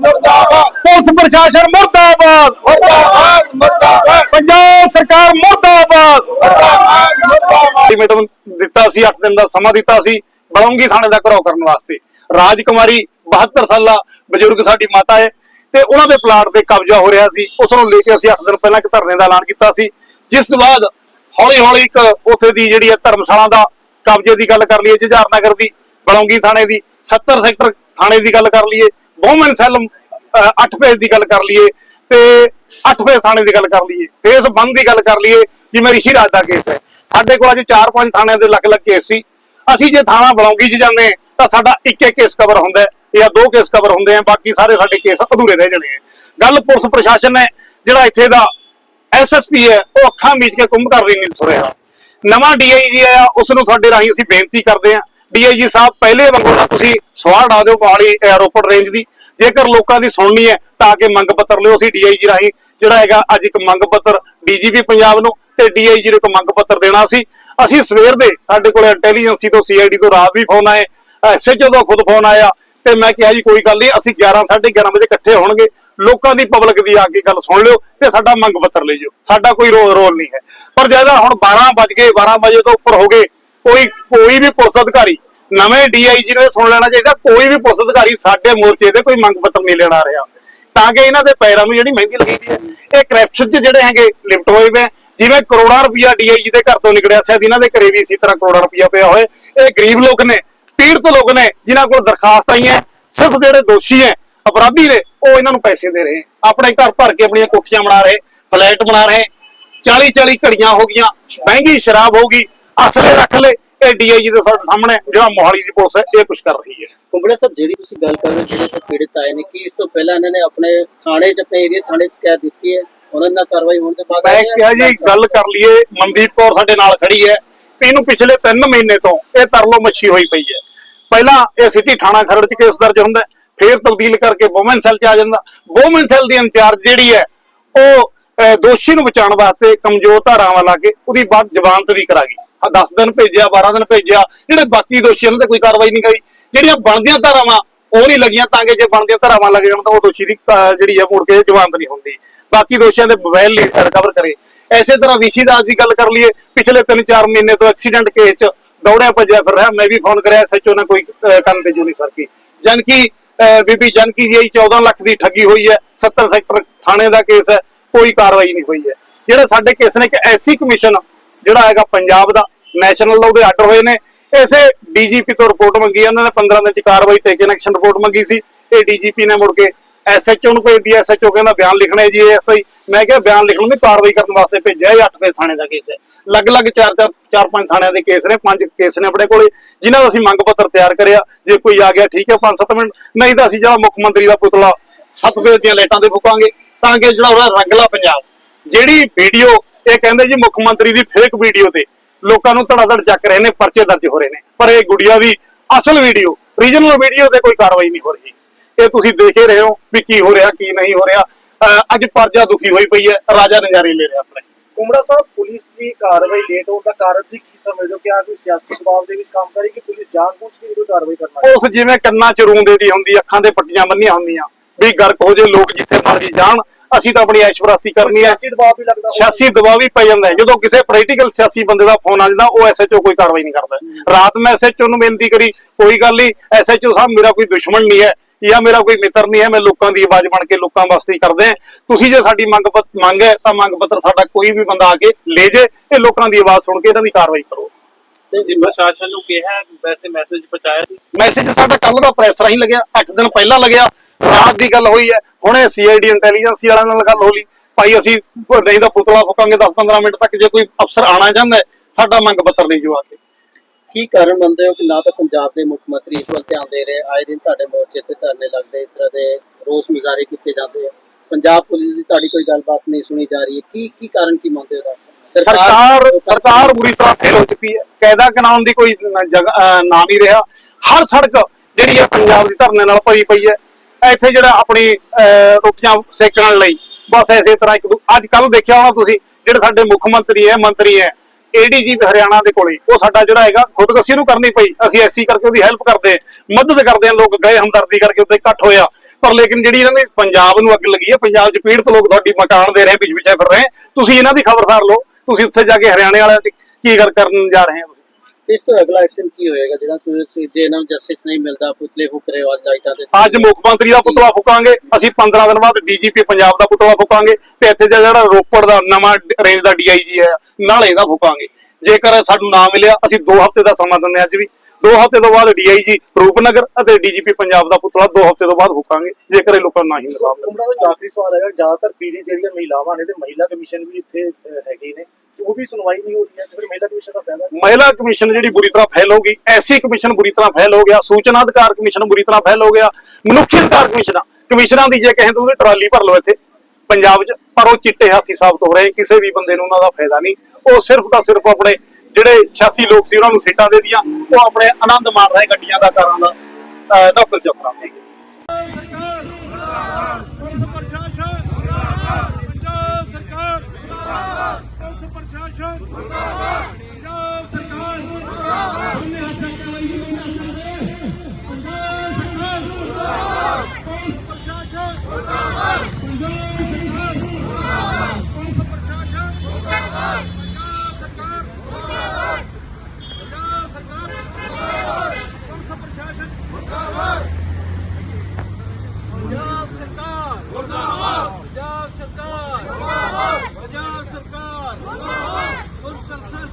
ਮੁਰਦਾਬਾਦ। ਪੁਲਿਸ ਪ੍ਰਸ਼ਾਸਨ ਮੁਰਦਾਬਾਦ। ਮੁਰਦਾਬਾਦ ਮੁਰਦਾਬਾਦ। ਪੰਜਾਬ ਸਰਕਾਰ ਮੁਰਦਾਬਾਦ। ਮੁਰਦਾਬਾਦ ਮੁਰਦਾਬਾਦ। ਅਲਟੀਮੇਟਮ ਦਿੱਤਾ ਸੀ 8 ਦਿਨ ਦਾ ਸਮਾਂ ਦਿੱਤਾ ਸੀ ਬਲੌਂਗੀ ਥਾਣੇ ਦਾ ਘਰਾਓ ਕਰਨ ਵਾਸਤੇ। ਰਾਜਕੁਮਾਰੀ 72 ਸਾਲਾ ਬਜ਼ੁਰਗ ਸਾਡੀ ਮਾਤਾ ਹੈ ਤੇ ਉਹਨਾਂ ਦੇ ਪਲਾਟ ਤੇ ਕਬਜ਼ਾ ਹੋ ਰਿਹਾ ਸੀ। ਉਸ ਨੂੰ ਲੈ ਕੇ ਅਸੀਂ 8 ਦਿਨ ਪਹਿਲਾਂ ਇੱਕ ਧਰਨੇ ਦਾ ਐਲਾਨ ਕੀਤਾ ਸੀ। ਜਿਸ ਤੋਂ ਬਾਅਦ ਹੌਲੀ ਹੌਲੀ ਇੱਕ ਉੱਥੇ ਦੀ ਜਿਹੜੀ ਹੈ ਧਰਮਸ਼ਾਲਾ ਦਾ ਕਬਜ਼ੇ ਦੀ ਗੱਲ ਕਰ ਲਈਏ ਜੁਝਾਰ ਨਗਰ ਦੀ ਬਲੌਂਗੀ ਥਾਣੇ ਦੀ 70 ਸੈਕਟਰ ਥਾਣੇ ਦੀ ਗੱਲ ਕਰ ਲਈਏ। ਬਹੁਮਨ ਸੈੱਲ 8 ਫੇਸ ਦੀ ਗੱਲ ਕਰ ਲਈਏ ਤੇ 8 ਫੇਸ ਥਾਣੇ ਦੀ ਗੱਲ ਕਰ ਲਈਏ। ਫੇਸ ਬੰਦ ਦੀ ਗੱਲ ਕਰ ਲਈਏ ਜਿਵੇਂ ਰਿਸ਼ੀ ਰਾਜ ਦਾ ਕੇਸ ਹੈ। ਸਾਡੇ ਕੋਲ ਅੱਜ 4-5 ਥਾਣਿਆਂ ਦੇ ਅਲੱਗ-ਅਲੱਗ ਕੇਸ ਸੀ। ਅਸੀਂ ਜੇ ਥਾਣਾ ਬਲੌਂਗੀ 'ਚ ਜਾਂਦੇ ਹਾਂ, ਤਾਂ ਸਾਡਾ ਇੱਕ ਇੱਕ ਕੇਸ ਕਵਰ ਹੁੰਦਾ ਜਾਂ ਦੋ ਕੇਸ ਕਵਰ ਹੁੰਦੇ ਆ ਬਾਕੀ ਸਾਰੇ ਸਾਡੇ ਕੇਸ ਅਧੂਰੇ ਰਹਿ ਜਾਣੇ ਆ। ਗੱਲ ਪੁਲਿਸ ਪ੍ਰਸ਼ਾਸਨ ਨੇ ਜਿਹੜਾ ਇੱਥੇ ਦਾ ਐਸਐਸਪੀ ਹੈ ਉਹ ਅੱਖਾਂ ਮੀਚ ਕੇ ਕੁੰਭ ਕਰ ਰਹੀ ਨਹੀਂ ਸੁ ਰਿਹਾ। ਨਵਾਂ ਡੀਆਈਜੀ ਆਇਆ ਉਸ ਨੂੰ ਤੁਹਾਡੇ ਰਾਹੀਂ ਅਸੀਂ ਬੇਨਤੀ ਕਰਦੇ ਹਾਂ। ਡੀਆਈਜੀ ਸਾਹਿਬ ਪਹਿਲੇ ਵਾਂਗੂ ਨਾ ਤੁਸੀਂ ਸਵਾਲ ਡਾ ਦਿਓ ਮੋਹਾਲੀ ਰੋਪੜ ਰੇਂਜ ਦੀ। ਜੇਕਰ ਲੋਕਾਂ ਦੀ ਸੁਣਨੀ ਹੈ ਤਾਂ ਆ ਮੰਗ ਪੱਤਰ ਲਿਓ ਅਸੀਂ ਡੀਆਈਜੀ ਰਾਹੀਂ, ਜਿਹੜਾ ਹੈਗਾ ਅੱਜ ਇੱਕ ਮੰਗ ਪੱਤਰ ਡੀਜੀਪੀ ਪੰਜਾਬ ਨੂੰ ਤੇ ਡੀਆਈਜੀ ਨੂੰ ਇੱਕ ਮੰਗ ਪੱਤਰ ਦੇਣਾ ਸੀ। ਅਸੀਂ ਸਵੇਰ ਦੇ ਸਾਡੇ ਕੋਲ ਇੰਟੈਲੀਜੈਂਸੀ ਤੋਂ ਸੀਆਈਡੀ ਤੋਂ ਰਾਤ ਵੀ ਫੋਨ ਆਏ ਐਸਐਚਓ ਦਾ ਖੁਦ ਫੋਨ ਆਇਆ ਤੇ ਮੈਂ ਕਿਹਾ ਜੀ ਕੋਈ ਗੱਲ ਨਹੀਂ, ਅਸੀਂ 11 11:30 ਵਜੇ ਇਕੱਠੇ ਹੋਣਗੇ, ਲੋਕਾਂ ਦੀ ਪਬਲਿਕ ਦੀ ਆ ਕੇ ਗੱਲ ਸੁਣ ਲਿਓ ਤੇ ਸਾਡਾ ਮੰਗ ਪੱਤਰ ਲੈ ਜਿਓ। ਸਾਡਾ ਕੋਈ ਰੋਲ ਰੋਲ ਨਹੀਂ ਹੈ। ਪਰ ਜ਼ਿਆਦਾ ਹੁਣ 12 ਵੱਜ ਗਏ 12 ਵਜੇ ਤੋਂ ਉੱਪਰ ਹੋ ਗਏ, ਕੋਈ ਕੋਈ ਵੀ ਪੁਲਿਸ ਅਧਿਕਾਰੀ ਨਵੇਂ ਡੀਆਈਜੀ ਨੇ ਸੁਣ ਲੈਣਾ ਚਾਹੀਦਾ, ਕੋਈ ਵੀ ਪੁਲਿਸ ਅਧਿਕਾਰੀ ਸਾਡੇ ਮੋਰਚੇ ਤੇ ਕੋਈ ਮੰਗ ਪੱਤਰ ਨਹੀਂ ਲੈਣਾ ਰਿਹਾ। ਤਾਂ ਕਿ ਇਹਨਾਂ ਦੇ ਪੈਰਾਂ ਨੂੰ ਜਿਹੜੀ ਮਹਿੰਗੀ ਲੱਗੀ ਹੈ। ਇਹ ਕਰਪਸ਼ਨ 'ਚ ਜਿਹੜੇ ਹੈਗੇ ਲਿਪਟ ਹੋਏ ਵੇ ਜਿਵੇਂ ਕਰੋੜਾਂ ਰੁਪਇਆ ਡੀਆਈਜੀ ਦੇ ਘਰ ਤੋਂ ਨਿਕਲਿਆ ਸੀ ਇਹਨਾਂ ਦੇ ਘਰੇ ਵੀ ਇਸੇ ਤਰ੍ਹਾਂ ਕਰੋੜਾਂ ਰੁਪਇਆ ਪਿਆ ਹੋਏ ਇਹ ਗਰੀਬ ਲੋਕ ਨੇ, ਪੀੜਤ ਲੋਕ ਨੇ, ਜਿਨ੍ਹਾਂ ਕੋਲ ਦਰਖਾਸਤ ਆਈਆਂ ਸਿਰਫ ਜਿਹੜੇ ਦੋਸ਼ੀ ਹੈ, ਅਪਰਾਧੀ ਨੇ, ਉਹ ਇਹਨਾਂ ਨੂੰ ਪੈਸੇ ਦੇ ਰਹੇ। ਆਪਣੇ ਘਰ ਭਰ ਕੇ ਆਪਣੀਆਂ ਕੋਠੀਆਂ ਬਣਾ ਰਹੇ, ਫਲੈਟ ਬਣਾ ਰਹੇ। 40 40 ਘੜੀਆਂ ਹੋ ਗਈਆਂ, ਮਹਿੰਗੀ ਸ਼ਰਾਬ ਹੋ ਗਈ, ਅਸਲੇ ਰੱਖ ਲੈ ਇਹ ਡੀਆਈਜੀ ਦੇ ਸਾਹਮਣੇ ਜਿਹੜਾ ਮੋਹਾਲੀ ਦੀ ਪੁਲਿਸ ਹੈ ਇਹ ਕੁਝ ਕਰ ਰਹੀ ਹੈ। ਕੁੰਬੜਾ ਸਾਹਿਬ ਜਿਹੜੀ ਤੁਸੀਂ ਗੱਲ ਕਰ ਰਹੇ ਹੋ, ਜਿਹੜੇ ਪੀੜਤ ਆਏ ਨੇ ਕੀ ਇਸ ਤੋਂ ਪਹਿਲਾਂ ਇਹਨਾਂ ਨੇ ਆਪਣੇ ਥਾਣੇ 'ਚ ਆਪਣੇ ਏਰੀਆ ਥਾਣੇ ਸ਼ਿਕਾਇਤ ਦਿੱਤੀ ਹੈ? ਉਹਨਾਂ ਨਾਲ ਕਾਰਵਾਈ ਹੋਣ ਦੇ ਬਾਅਦ ਮੈਂ ਕਿਹਾ ਜੀ ਗੱਲ ਕਰ ਲਈਏ ਮਨਦੀਪ ਕੌਰ ਸਾਡੇ ਨਾਲ ਖੜੀ ਹੈ। ਇਹਨੂੰ ਪਿਛਲੇ 3 ਮਹੀਨੇ ਤੋਂ ਇਹ ਤਰਲੋ ਮੱਛੀ ਹੋਈ ਪਈ ਹੈ। ਪਹਿਲਾਂ ਇਹ ਸਿਟੀ ਥਾਣਾ ਖਰੜ ਚ ਕੇਸ ਦਰਜ ਹੁੰਦਾ ਫਿਰ ਤਬਦੀਲ ਕਰਕੇ ਵੂਮਨ ਸੈੱਲ ਚ ਆ ਜਾਂਦਾ। ਵੂਮਨ ਸੈੱਲ ਦੀ ਇੰਚਾਰਜ ਜਿਹੜੀ ਹੈ ਉਹ ਦੋਸ਼ੀ ਨੂੰ ਬਚਾਉਣ ਵਾਸਤੇ ਕਮਜ਼ੋਰ ਧਾਰਾਵਾਂ ਲਾ ਕੇ ਉਹਦੀ ਜ਼ਮਾਨਤ ਵੀ ਕਰਾ ਗਈ। 10 ਦਿਨ ਭੇਜਿਆ 12 ਦਿਨ ਭੇਜਿਆ ਜਿਹੜੇ ਬਾਕੀ ਦੋਸ਼ੀ ਉਹਨਾਂ ਤੇ ਕੋਈ ਕਾਰਵਾਈ ਨਹੀਂ ਕਰੀ। ਜਿਹੜੀਆਂ ਬਣਦੀਆਂ ਧਾਰਾਵਾਂ ਉਹ ਨਹੀਂ ਲੱਗੀਆਂ ਤਾਂ ਕਿ ਜੇ ਬਣਦੀਆਂ ਧਾਰਾਵਾਂ ਲੱਗ ਜਾਣ ਤਾਂ ਉਹ ਦੋਸ਼ੀ ਦੀ ਜਿਹੜੀ ਹੈ ਮੁੜ ਕੇ ਜ਼ਮਾਨਤ ਨਹੀਂ ਹੁੰਦੀ। ਬਾਕੀ ਦੋਸ਼ੀਆਂ ਦੇ ਮੋਬਾਈਲ ਰਿਕਵਰ ਕਰੇ। ਐਸੇ ਤਰ੍ਹਾਂ ਵਿਸ਼ੀ ਦਾਸ ਦੀ ਗੱਲ ਕਰ ਲਈਏ ਪਿਛਲੇ 3-4 ਮਹੀਨੇ ਤੋਂ ਐਕਸੀਡੈਂਟ ਕੇਸ 'ਚ ਦੌੜਿਆ ਭੱਜਿਆ ਫਿਰ ਰਿਹਾ। ਮੈਂ ਵੀ ਫੋਨ ਕਰਿਆ ਐਸਐਚਓ ਨੇ ਕੋਈ ਅਹ, ਕੰਨ ਤੇ ਜੂ ਨਹੀਂ ਸਰਕੀ ਜਨਕੀ ਅਹ, ਬੀਬੀ ਜਨਕੀ ਜੀ 14 ਲੱਖ ਦੀ ਠੱਗੀ ਹੋਈ ਹੈ 70 ਸੈਕਟਰ ਥਾਣੇ ਦਾ ਕੇਸ ਹੈ ਕੋਈ ਕਾਰਵਾਈ ਨਹੀਂ ਹੋਈ ਹੈ। ਜਿਹੜੇ ਸਾਡੇ ਕੇਸ ਨੇ ਇੱਕ ਐਸੀ ਕਮਿਸ਼ਨ ਜਿਹੜਾ ਹੈਗਾ ਪੰਜਾਬ ਦਾ ਨੈਸ਼ਨਲ ਦਾ ਉਹਦੇ ਆਰਡਰ ਹੋਏ ਨੇ। ਇਸੇ ਡੀਜੀਪੀ ਤੋਂ ਰਿਪੋਰਟ ਮੰਗੀ ਉਹਨਾਂ ਨੇ 15 ਦਿਨ ਦੀ ਕਾਰਵਾਈ ਟੇਕਨ ਐਕਸ਼ਨ ਰਿਪੋਰਟ ਮੰਗੀ ਸੀ। ਇਹ ਡੀਜੀਪੀ ਨੇ ਮੁੜ ਕੇ ਐਸਐਚਓ ਨੂੰ ਭੇਜ ਦਿਆ ਐਸਐਚਓ ਕਹਿੰਦਾ ਬਿਆਨ ਲਿਖਣਾ ਹੈ ਜੀ ਐਸਆਈ। ਮੈਂ ਕਿਹਾ ਬਿਆਨ ਲਿਖਣ ਨੂੰ ਕਾਰਵਾਈ ਕਰਨ ਵਾਸਤੇ ਭੇਜਿਆ ਇਹ 8 ਦੇ ਥਾਣੇ ਦਾ ਕੇਸ ਹੈ। ਅਲੱਗ-ਅਲੱਗ 4-4 4-5 ਥਾਣਿਆਂ ਦੇ ਕੇਸ ਨੇ, ਪੰਜ ਕੇਸ ਨੇ ਆਪਣੇ ਕੋਲੇ, ਜਿਨ੍ਹਾਂ ਦਾ ਅਸੀਂ ਮੰਗ ਪੱਤਰ ਤਿਆਰ ਕਰਿਆ। ਜੇ ਕੋਈ ਆ ਗਿਆ, ਠੀਕ ਹੈ 5-7 ਮਿੰਟ। ਨਹੀਂ ਤਾਂ ਅਸੀਂ ਜਿਹੜਾ ਮੁੱਖ ਮੰਤਰੀ ਦਾ ਪੁਤਲਾ, ਸੱਤ ਵਜੇ ਦੀਆਂ ਲਾਈਟਾਂ ਤੇ ਫੁਕਾਂਗੇ, ਤਾਂ ਕਿ ਜਿਹੜਾ ਉਹਦਾ ਰੰਗਲਾ ਪੰਜਾਬ। ਜਿਹੜੀ ਵੀਡੀਓ, ਇਹ ਕਹਿੰਦੇ ਜੀ ਮੁੱਖ ਮੰਤਰੀ ਦੀ ਫੇਕ ਵੀਡੀਓ ਤੇ ਲੋਕਾਂ ਨੂੰ ਧੜਾ ਧੜ ਚੱਕ ਰਹੇ ਨੇ ਪਰਚੇ ਦਰਜ ਹੋ ਰਹੇ ਨੇ। ਪਰ ਇਹ ਗੁੜੀਆ ਦੀ ਅਸਲ ਵੀਡੀਓ ਰੀਜਨਲ ਵੀਡੀਓ ਤੇ ਕੋਈ ਕਾਰਵਾਈ ਨਹੀਂ ਹੋ ਰਹੀ। ਇਹ ਤੁਸੀਂ ਦੇਖ ਹੀ ਰਹੇ ਹੋ ਵੀ ਕੀ ਹੋ ਰਿਹਾ ਕੀ ਨਹੀਂ ਹੋ ਰਿਹਾ। ਅੱਜ ਪਰਜਾ ਦੁਖੀ ਹੋਈ ਪਈ ਹੈ ਰਾਜਾ ਨਜ਼ਾਰੇ ਲੈ ਰਿਹਾ ਆਪਣੇ। ਕੁਮੜਾ ਸਾਹਿਬ ਪੁਲਿਸ ਦੀ ਕਾਰਵਾਈ ਲੇਟ ਹੋਣ ਦਾ ਕਾਰਨ ਸੀ ਕੀ ਸਮਝਦੇ ਹੋ ਕਿ ਆ ਕੋਈ ਸਿਆਸੀ ਦਬਾਅ ਦੇ ਵਿੱਚ ਕੰਮ ਕਰੀ ਕਿ ਪੁਲਿਸ ਜਾਣਬੁੱਝ ਕੇ ਇਹ ਕਾਰਵਾਈ ਕਰਨਾ ਉਸ ਜਿਵੇਂ ਕੰਨਾਂ ਚ ਰੂੰਦੇ ਦੀ ਹੁੰਦੀ ਅੱਖਾਂ ਦੇ ਪੱਟੀਆਂ ਬੰਨੀਆਂ ਹੁੰਦੀਆਂ ਵੀ ਗਰਕ ਹੋ ਜੇ ਲੋਕ ਜਿੱਥੇ ਮਰਜ਼ੀ ਜਾਣ। ਅਸੀਂ ਤਾਂ ਆਪਣੀ ਐਸ਼ਪ੍ਰਸਤੀ ਕਰਨੀ ਹੈ। ਸਿਆਸੀ ਦਬਾਅ ਵੀ ਲੱਗਦਾ। ਹੋਊ। ਸਿਆਸੀ ਦਬਾਅ ਵੀ ਪੈ ਜਾਂਦਾ ਹੈ। ਜਦੋਂ ਕਿਸੇ ਪੋਲੀਟੀਕਲ ਸਿਆਸੀ ਬੰਦੇ ਦਾ ਫੋਨ ਆ ਜਾਂਦਾ ਉਹ ਐਸਐਚਓ ਕੋਈ ਕਾਰਵਾਈ ਨਹੀਂ ਕਰਦਾ। ਰਾਤ ਮੈਂ ਐਸਐਚਓ ਨੂੰ ਬੇਨਤੀ ਕਰੀ ਕੋਈ ਗੱਲ ਨਹੀਂ ਐਸਐਚਓ ਸਾਹਿਬ ਮੇਰਾ ਕੋਈ ਦੁਸ਼ਮਣ ਨਹੀਂ ਹੈ ਜਾਂ ਮੇਰਾ ਕੋਈ ਮਿੱਤਰ ਨਹੀਂ ਹੈ ਮੈਂ ਲੋਕਾਂ ਦੀ ਆਵਾਜ਼ ਬਣ ਕੇ ਲੋਕਾਂ ਵਾਸਤੇ ਹੀ ਕਰਦੇ ਹਾਂ। ਤੁਸੀਂ ਜੇ ਸਾਡੀ ਮੰਗ ਪੱਤ- ਮੰਗ ਹੈ ਤਾਂ ਮੰਗ ਪੱਤਰ ਸਾਡਾ ਕੋਈ ਵੀ ਬੰਦਾ ਆ ਕੇ ਲੈ ਜੇ ਇਹ ਲੋਕਾਂ ਦੀ ਆਵਾਜ਼ ਸੁਣ ਕੇ ਇਹਨਾਂ ਦੀ ਕਾਰਵਾਈ ਕਰੋ। ਤੁਸੀਂ ਪ੍ਰਸ਼ਾਸਨ ਨੂੰ ਕਿਹਾ ਵੈਸੇ ਮੈਸੇਜ ਪਹੁੰਚਾਇਆ ਸੀ। ਮੈਸੇਜ ਸਾਡਾ ਕੱਲ ਦਾ ਪ੍ਰੈਸ ਰਾਹੀਂ ਲੱਗਿਆ 8 ਦਿਨ ਪਹਿਲਾਂ ਲੱਗਿਆ। ਰਾਤ ਦੀ ਗੱਲ ਹੋਈ ਹੈ। ਹੁਣੇ ਸੀਆਈਡੀ ਇੰਟੈਲੀਜੈਂਸੀ ਵਾਲਿਆਂ ਨਾਲ ਗੱਲ ਹੋ ਲਈ। ਭਾਈ ਅਸੀਂ ਨਹੀਂ ਤਾਂ ਪੁਤਲਾ ਫੁਕਾਂਗੇ 10-15 ਮਿੰਟ ਤੱਕ। ਜੇ ਕੋਈ ਅਫਸਰ ਆਣਾ ਚਾਹੁੰਦਾ ਹੈ, ਸਾਡਾ ਮੰਗ ਪੱਤਰ ਲਈ ਜੋ ਆ ਕੇ। ਕੀ ਕਾਰਨ ਮੰਨਦੇ ਹੋ ਕਿ ਨਾ ਤਾਂ ਪੰਜਾਬ ਦੇ ਮੁੱਖ ਮੰਤਰੀ ਇਸ ਵੱਲ ਧਿਆਨ ਦੇ ਰਹੇ? ਆਏ ਦਿਨ ਤੁਹਾਡੇ ਮੋਰਚੇ ਤੇ ਧਰਨੇ ਲੱਗਦੇ ਇਸ ਤਰ੍ਹਾਂ ਦੇ ਰੋਸ ਮੁਜ਼ਾਹਰੇ ਕੀਤੇ ਜਾਂਦੇ ਆ। ਪੰਜਾਬ ਪੁਲਿਸ ਦੀ ਤੁਹਾਡੀ ਕੋਈ ਗੱਲਬਾਤ ਨਹੀਂ ਸੁਣੀ ਜਾ ਰਹੀ ਹੈ। ਕੀ ਕੀ ਕਾਰਨ ਕੀ ਮੰਨਦੇ ਹੋ? ਸਰਕਾਰ ਸਰਕਾਰ ਬੁਰੀ ਤਰ੍ਹਾਂ ਫੇਲ ਹੋ ਚੁੱਕੀ ਹੈ। ਕਾਇਦਾ ਕਾਨੂੰਨ ਦੀ ਕੋਈ ਨ- ਜਗ੍ਹਾ ਅਹ ਨਾਂ ਨਹੀਂ ਰਿਹਾ। ਹਰ ਸੜਕ ਜਿਹੜੀ ਹੈ ਪੰਜਾਬ ਦੀ ਧਰਨੇ ਨਾਲ ਭਰੀ ਪਈ ਹੈ। ਇੱਥੇ ਜਿਹੜਾ ਆਪਣੀ ਰੋਟੀਆਂ ਸੇਕਣ ਲਈ। ਬਸ ਐਸੇ ਤਰ੍ਹਾਂ ਇੱਕ ਅੱਜ ਕੱਲ ਦੇਖਿਆ ਹੋਣਾ ਤੁਸੀਂ, ਜਿਹੜੇ ਸਾਡੇ ਮੁੱਖ ਮੰਤਰੀ ਹੈ ਮੰਤਰੀ ਹੈ ਏਡੀਜੀ ਹਰਿਆਣਾ ਦੇ ਕੋਲੇ, ਉਹ ਸਾਡਾ ਜਿਹੜਾ ਹੈਗਾ, ਖੁਦਕਸ਼ੀ ਨੂੰ ਕਰਨੀ ਪਈ। ਅਸੀਂ ਐਸੀ ਕਰਕੇ ਉਹਦੀ ਹੈਲਪ ਕਰਦੇ ਮਦਦ ਕਰਦੇ ਹਾਂ, ਲੋਕ ਗਏ ਹਮਦਰਦੀ ਕਰਕੇ ਉੱਤੇ ਇਕੱਠ ਹੋਇਆ ਪਰ ਲੇਕਿਨ ਜਿਹੜੀ ਇਹਨਾਂ ਨੇ ਪੰਜਾਬ ਨੂੰ ਅੱਗ ਲੱਗੀ ਹੈ, ਪੰਜਾਬ 'ਚ ਪੀੜਤ ਲੋਕ ਤੁਹਾਡੀ ਮਕਾਨ ਦੇ ਰਹੇ ਪਿੱਛੇ ਪਿੱਛੇ ਫਿਰ ਰਹੇ, ਤੁਸੀਂ ਇਹਨਾਂ ਦੀ ਖਬਰਦਾਰ ਲਓ। ਤੁਸੀਂ ਉੱਥੇ ਜਾ ਕੇ ਹਰਿਆਣੇ ਵਾਲਿਆਂ 'ਚ ਕੀ ਗੱਲ ਕਰਨ ਜਾ ਰਹੇ ਹੋ ਤੁਸੀਂ? ਇਸ ਤੋਂ ਅਗਲਾ ਐਕਸ਼ਨ ਕੀ ਹੋਏਗਾ? ਜਿਹੜਾ ਤੁਸੀਂ ਜੇ ਇਹਨਾਂ ਨੂੰ ਜਸਟਿਸ ਨਹੀਂ ਮਿਲਦਾ ਪੁਤਲੇ ਫੁਕ ਰਹੇ ਹੋ ਅੱਜ ਲਾਈਟਾਂ ਅੱਜ ਮੁੱਖ ਮੰਤਰੀ ਦਾ ਪੁਤਲਾ ਫੂਕਾਂਗੇ ਅਸੀਂ 15 ਦਿਨ ਬਾਅਦ ਡੀਜੀਪੀ ਪੰਜਾਬ ਦਾ ਪੁਤਲਾ ਫੂਕਾਂਗੇ ਤੇ ਇੱਥੇ ਜਿਹੜਾ ਰੋਪੜ ਦਾ ਨਵਾਂ ਰੇਂਜ ਦਾ ਡੀਆਈਜੀ ਹੈ ਨਾਲੇ ਇਹਦਾ ਫੂਕਾਂਗੇ। ਜੇਕਰ ਸਾਨੂੰ ਨਾ ਮਿਲਿਆ ਅਸੀਂ 2 ਹਫ਼ਤੇ ਦਾ ਸਮਾਂ ਦਿੰਦੇ ਅੱਜ ਵੀ। 2 ਹਫ਼ਤੇ ਤੋਂ ਬਾਅਦ ਡੀਆਈਜੀ ਰੂਪਨਗਰ ਅਤੇ ਡੀਜੀਪੀ ਪੰਜਾਬ ਦਾ ਪੁਤਲਾ 2 ਹਫ਼ਤੇ ਤੋਂ ਬਾਅਦ ਫੂਕਾਂਗੇ ਜੇਕਰ ਇਹ ਲੋਕਾਂ ਨੂੰ ਨਾ ਹੀ ਮਿਲਦਾ। ਉਹਨਾਂ ਦਾ ਆਖਰੀ ਸਵਾਲ ਹੈਗਾ ਜ਼ਿਆਦਾਤਰ ਪੀੜੀ ਜਿਹੜੀਆਂ ਮਹਿਲਾਵਾਂ ਨੇ ਤੇ ਮਹਿਲਾ ਕਮਿਸ਼ਨ ਵੀ ਇੱਥੇ ਹੈਗੇ ਨੇ। ਉਹ ਵੀ ਸੁਣਵਾਈ ਨਹੀਂ ਹੋ ਰਹੀ ਹੈ ਤੇ ਫਿਰ ਮਹਿਲਾ ਕਮਿਸ਼ਨ ਦਾ ਫਾਇਦਾ ਕੀ? ਮਹਿਲਾ ਕਮਿਸ਼ਨ ਜਿਹੜੀ ਬੁਰੀ ਤਰ੍ਹਾਂ ਫੈਲ ਹੋ ਗਈ ਐਸੀ ਕਮਿਸ਼ਨ ਬੁਰੀ ਤਰ੍ਹਾਂ ਫੈਲ ਹੋ ਗਿਆ ਸੂਚਨਾ ਅਧਿਕਾਰ ਕਮਿਸ਼ਨ ਬੁਰੀ ਤਰ੍ਹਾਂ ਫੈਲ ਹੋ ਗਿਆ ਮਨੁੱਖੀ ਅਧਿਕਾਰ ਕਮਿਸ਼ਨਾਂ ਕਮਿਸ਼ਨਾਂ ਦੀ ਜੇ ਕਹੇ ਤਾਂ ਉਹਦੀ ਟਰਾਲੀ ਭਰ ਲਓ ਇੱਥੇ ਪੰਜਾਬ 'ਚ ਪਰ ਉਹ ਚਿੱਟੇ ਹਾਥੀ ਸਾਬਤ ਹੋ ਰਹੇ ਕਿਸੇ ਵੀ ਬੰਦੇ ਨੂੰ ਉਹਨਾਂ ਦਾ ਫਾਇਦਾ ਨਹੀਂ ਉਹ ਸਿਰਫ ਤਾਂ ਸਿਰਫ ਆਪਣੇ ਜਿਹੜੇ 86 ਲੋਕ ਸੀ ਉਹਨਾਂ ਨੂੰ ਸੀਟਾਂ ਦੇ ਦੀਆਂ ਉਹ ਆਪਣੇ ਆਨੰਦ ਮਾਣ ਰਹੇ ਗੱਡੀਆਂ ਦਾ ਕਾਰਾਂ ਦਾ ਅਹ ਨੌਕਰ ਚਾਕਰਾਂ ਦੇ ਪੁਲਿਸ ਪ੍ਰਸ਼ਾਸਨ ਪੰਜਾਬ ਸਰਕਾਰ ਪੁਲਿਸ ਪ੍ਰਸ਼ਾਸਨ ਪੰਜਾਬ ਸਰਕਾਰ ਉਹਨੇ ਹੱਥਾਂ ਕਰਾਈ ਨਹੀਂ ਪੰਜਾਬ ਸਰਕਾਰ ਪੁਲਿਸ ਪ੍ਰਸ਼ਾਸਨ ਪੰਜਾਬ ਸਰਕਾਰ ਪੁਲਿਸ ਪ੍ਰਸ਼ਾਸਨ ਪੰਜਾਬ ਸਰਕਾਰ ਪੰਜਾਬ ਸਰਕਾਰ ਪੁਲਿਸ ਪ੍ਰਸ਼ਾਸਨ ਪੰਜਾਬ ਸਰਕਾਰ ਮੁਰਦਾਬਾਦ ਪੰਜਾਬ ਸਰਕਾਰ ਮੁਰਦਾਬਾਦ ਪੰਜਾਬ ਸਰਕਾਰ ਮੁਰਦਾਬਾਦ ਪੁਲਿਸ ਪ੍ਰਸ਼ਾਸਨ ਮੁਰਦਾਬਾਦ ਪੁਲਿਸ ਪ੍ਰਸ਼ਾਸਨ ਮੁਰਦਾਬਾਦ ਪੁਲਿਸ ਪ੍ਰਸ਼ਾਸਨ ਮੁਰਦਾਬਾਦ ਪੰਜਾਬ ਸਰਕਾਰ ਮੁਰਦਾਬਾਦ ਪੰਜਾਬ ਸਰਕਾਰ ਮੁਰਦਾਬਾਦ ਪੰਜਾਬ ਸਰਕਾਰ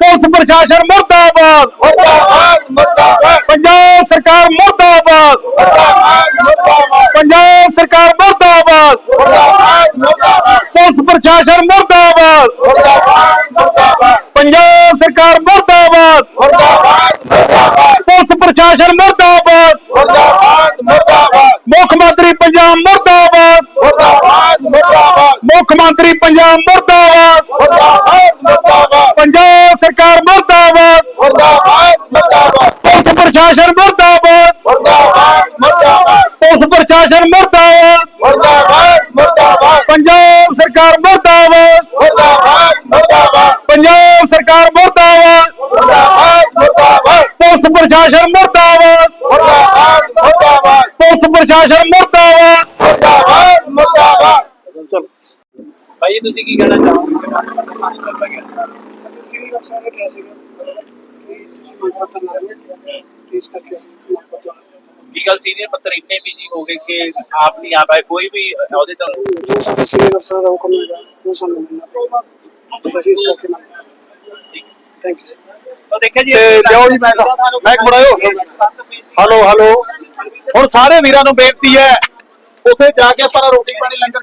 ਪੁਲਿਸ ਪ੍ਰਸ਼ਾਸਨ ਮੁਰਦਾਬਾਦ। ਮੁਰਦਾਬਾਦ ਮੁਰਦਾਬਾਦ। ਪੰਜਾਬ ਸਰਕਾਰ ਮੁਰਦਾਬਾਦ। ਮੁਰਦਾਬਾਦ ਮੁਰਦਾਬਾਦ। ਪੰਜਾਬ ਸਰਕਾਰ ਮੁਰਦਾਬਾਦ। ਮੁਰਦਾਬਾਦ ਮੁਰਦਾਬਾਦ। ਪੁਲਿਸ ਪ੍ਰਸ਼ਾਸਨ ਮੁਰਦਾਬਾਦ। ਮੁਰਦਾਬਾਦ ਮੁਰਦਾਬਾਦ। ਪੰਜਾਬ ਸਰਕਾਰ ਮੁਰਦਾਬਾਦ। ਪ੍ਰਸ਼ਾਸਨ ਮੁਰਦਾਬਾਦ। ਮੁਰਦਾਬਾਦ ਮੁਰਦਾਬਾਦ। ਮੁੱਖ ਮੰਤਰੀ ਪੰਜਾਬ ਮੁਰਦਾਬਾਦ। ਮੁਰਦਾਬਾਦ ਮੁਰਦਾਬਾਦ। ਮੁੱਖ ਮੰਤਰੀ ਪੰਜਾਬ ਮੁਰਦਾਬਾਦ। ਮੁਰਦਾਬਾਦ ਮੁਰਦਾਬਾਦ। ਪੰਜਾਬ ਸਰਕਾਰ ਮੁਰਦਾਬਾਦ। ਮੁਰਦਾਬਾਦ ਮੁਰਦਾਬਾਦ। ਪੁਲਿਸ ਪ੍ਰਸ਼ਾਸਨ ਮੁਰਦਾਬਾਦ। ਮੁਰਦਾਬਾਦ ਮੁਰਦਾਬਾਦ। ਪੁਲਿਸ ਪ੍ਰਸ਼ਾਸਨ ਮੁਰਦਾਬਾਦ। ਮੁਰਦਾਬਾਦ ਮੁਰਦਾਬਾਦ। ਪੰਜਾਬ ਸਰਕਾਰ ਮੁਰਦਾਬਾਦ। ਮੁਰਦਾਬਾਦ ਮੁਰਦਾਬਾਦ। ਪੰਜਾਬ ਸਰਕਾਰ ਮੁਰਦਾਬਾਦ। ਪ੍ਰਸ਼ਾਸਨ ਮੁਰਦਾਬਾਦ। ਮੁਰਦਾਬਾਦ ਮੁਰਦਾਬਾਦ। ਪੁਲਿਸ ਪ੍ਰਸ਼ਾਸਨ ਮੁਰਦਾਬਾਦ। ਮੁਰਦਾਬਾਦ ਮੁਰਦਾਬਾਦ। ਚਲੋ ਭਾਈ ਤੁਸੀਂ ਕੀ ਕਹਿਣਾ ਚਾਹੋਗੇ? ਸੀਨੀਅਰ ਅਫਸਰ ਨੇ ਕਿਹਾ ਸੀਗਾ ਕਿ ਤੁਸੀਂ ਕੋਈ ਪਤਾ ਨਾ ਤੇ ਇਸ ਕਰਕੇ ਅਸੀਂ ਕੀ ਗੱਲ ਸੀਨੀਅਰ ਪੱਤਰ ਇੰਨੇ ਬਿਜ਼ੀ ਹੋ ਗਏ ਕਿ ਆਪ ਨਹੀਂ ਆ ਪਾਏ? ਕੋਈ ਵੀ ਅਹੁਦੇ ਤੋਂ ਜੋ ਸਾਡੇ ਸੀਨੀਅਰ ਅਫਸਰ ਦਾ ਹੁਕਮ ਹੈਗਾ ਉਹ ਸਾਨੂੰ ਮੰਨਣਾ ਪਏਗਾ ਅਸੀਂ ਇਸ ਕਰਕੇ ਮੰਨਦੇ ਥੈਂਕ ਯੂ ਦੇਖਿਆ ਜੀ ਤੇ ਜੀ ਮੈਂ ਮੈਂ ਬਣਾਇਓ। Hello hello. ਹੁਣ ਸਾਰੇ ਵੀਰਾਂ ਨੂੰ ਬੇਨਤੀ ਹੈ ਉੱਥੇ ਜਾ ਕੇ ਆਪਾਂ ਰੋਟੀ ਪਾਣੀ ਲੰਗਰ